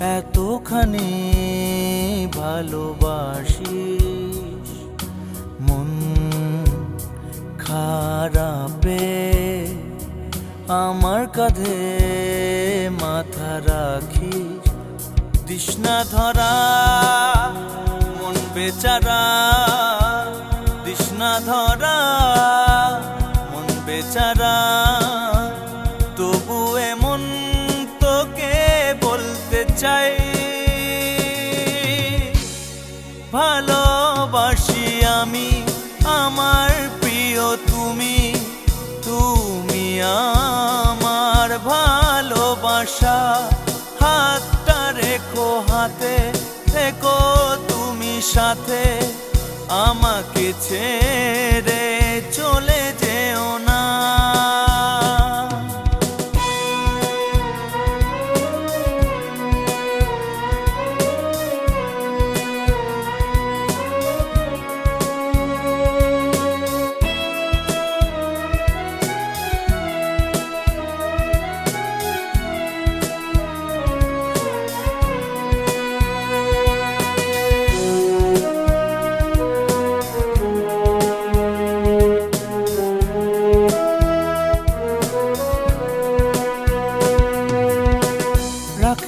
এতখানি ভালোবাসিস মন খারাপে আমার কাঁধে মাথা রাখিস তৃষ্ণা ধরা মন বেচারা ভালোবাসি আমি, আমার প্রিয় তুমি তুমি আমার ভালোবাসা। হাতটা রেখো হাতে, রেখো তুমি সাথে, আমাকে ছেড়ে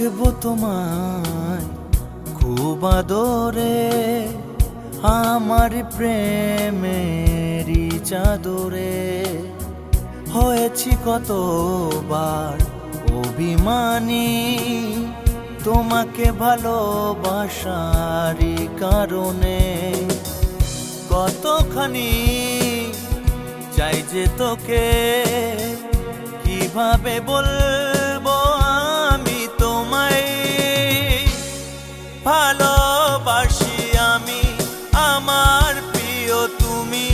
রাখব তোমায় খুব আদরে। আমার প্রেমেরই চাদরে। হয়েছি কতবার অভিমানী। তোমাকে ভালোবাসারই কারণে কতখানি চাই যে তোকে। কীভাবে বলব ভালোবাসি আমি, আমার প্রিয় তুমি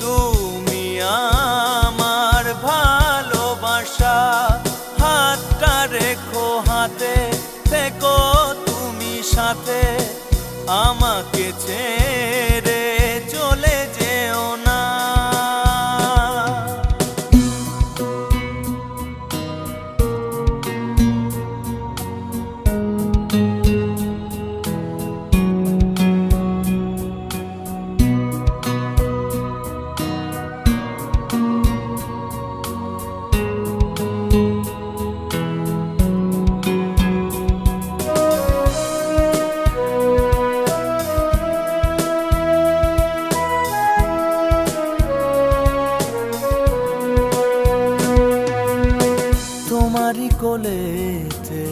তুমি আমার ভালোবাসা। হাতটা রেখো হাতে থেকো তুমি সাথে। আমাকে ছেড়ে চলে যেও না। তোমারই কোলেতে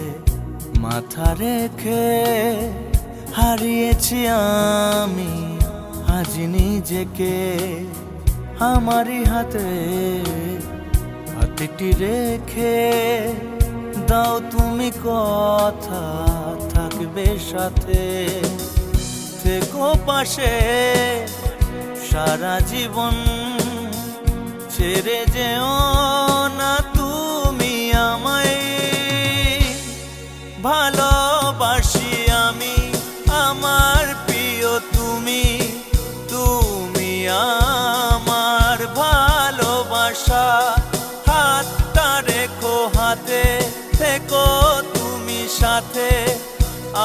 মাথা রেখে হারিয়েছি আমি আজ নিজেকে। আমারই হাতে হাতটি রেখে দাও তুমি কথা, থাকবে সাথে। থেকো পাশে, সারা জীবন ছেড়ে যেও হাতে থেকো, তুমি সাথে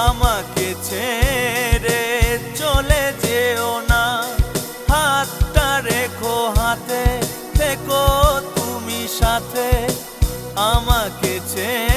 আমাকে ছেড়ে চলে যেও না। হাতটা রেখো হাতে, থেকো, তুমি সাথে আমাকে ছেড়ে